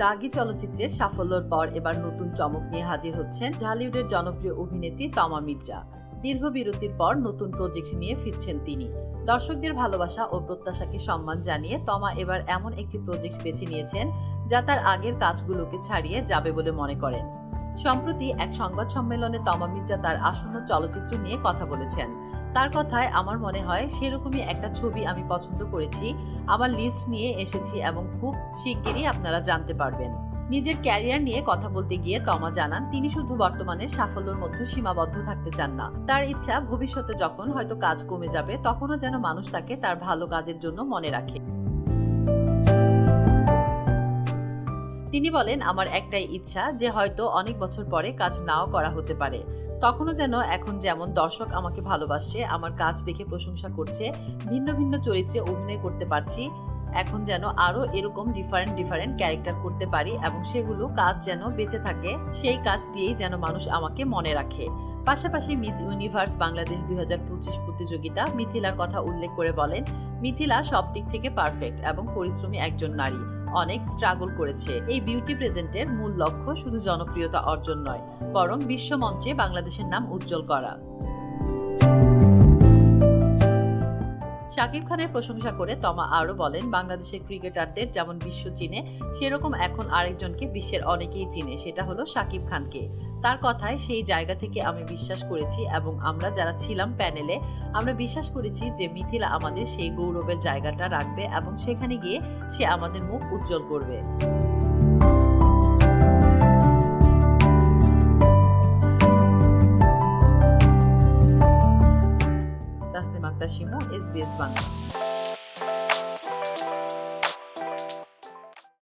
দাগি চলচ্চিত্রের সাফল্যের পর এবার নতুন চমক নিয়ে হাজির হচ্ছেন ঢালিউডের জনপ্রিয় অভিনেত্রী তমা মির্জা। দীর্ঘ বিরতির পর নতুন প্রজেক্ট নিয়ে ফিরছেন তিনি। দর্শকদের ভালোবাসা ও প্রত্যাশাকে সম্মান জানিয়ে তমা এবার এমন একটি প্রজেক্ট বেছে নিয়েছেন যা তার আগের কাজগুলোকে ছাড়িয়ে যাবে বলে মনে করেন। সম্প্রতি এক সংবাদ সম্মেলনে তমা মির্জা তার আসন্ন চলচ্চিত্র নিয়ে কথা বলেছেন। তার কথায় আমার মনে হয়, সেরকমই একটা ছবি আমি পছন্দ করেছি, আমার লিস্ট নিয়ে এসেছি এবং খুব শিগগিরই আপনারা জানতে পারবেন। নিজের ক্যারিয়ার নিয়ে কথা বলতে গিয়ে তমা জানান, তিনি শুধু বর্তমানের সাফল্যের মধ্যে সীমাবদ্ধ থাকতে চান না। তার ইচ্ছা ভবিষ্যতে যখন হয়তো কাজ কমে যাবে, তখনও যেন মানুষ তাকে তার ভালো কাজের জন্য মনে রাখে। তিনি বলেন, আমার একটাই ইচ্ছা যে হয়তো অনেক বছর পরে কাজ নাও করা হতে পারে। তখনও যেন এখন যেমন দর্শক আমাকে ভালোবাসছে আমার কাজ দেখে প্রশংসা করছে, ভিন্ন ভিন্ন চরিত্রে অভিনয় করতে পারছি, এখন যেন আরও এরকম ডিফারেন্ট ডিফারেন্ট ক্যারেক্টার করতে পারি এবং সেগুলো কাজ যেন বেঁচে থাকে, সেই কাজ দিয়েই যেন মানুষ আমাকে মনে রাখে। পাশাপাশি মিস ইউনিভার্স বাংলাদেশ দুই হাজার পঁচিশ প্রতিযোগিতা মিথিলার কথা উল্লেখ করে বলেন, মিথিলা সব দিক থেকে পারফেক্ট এবং পরিশ্রমী একজন নারী। অনেক স্ট্রাগল করেছে। এই বিউটি প্রেজেন্টের মূল লক্ষ্য শুধু জনপ্রিয়তা অর্জন নয়, বরং বিশ্ব মঞ্চে বাংলাদেশের নাম উজ্জ্বল করা। শাকিব খানের প্রশংসা করে তমা আরও বলেন, বাংলাদেশের ক্রিকেটারদের যেমন বিশ্ব চিনে, সেরকম এখন আরেকজনকে বিশ্বের অনেকেই চিনে, সেটা হলো শাকিব খানকে। তার কথায়, সেই জায়গা থেকে আমি বিশ্বাস করেছি এবং আমরা যারা ছিলাম প্যানেলে, আমরা বিশ্বাস করেছি যে মিথিলা আমাদের সেই গৌরবের জায়গাটা রাখবে এবং সেখানে গিয়ে সে আমাদের মুখ উজ্জ্বল করবে। 私も SBS 番組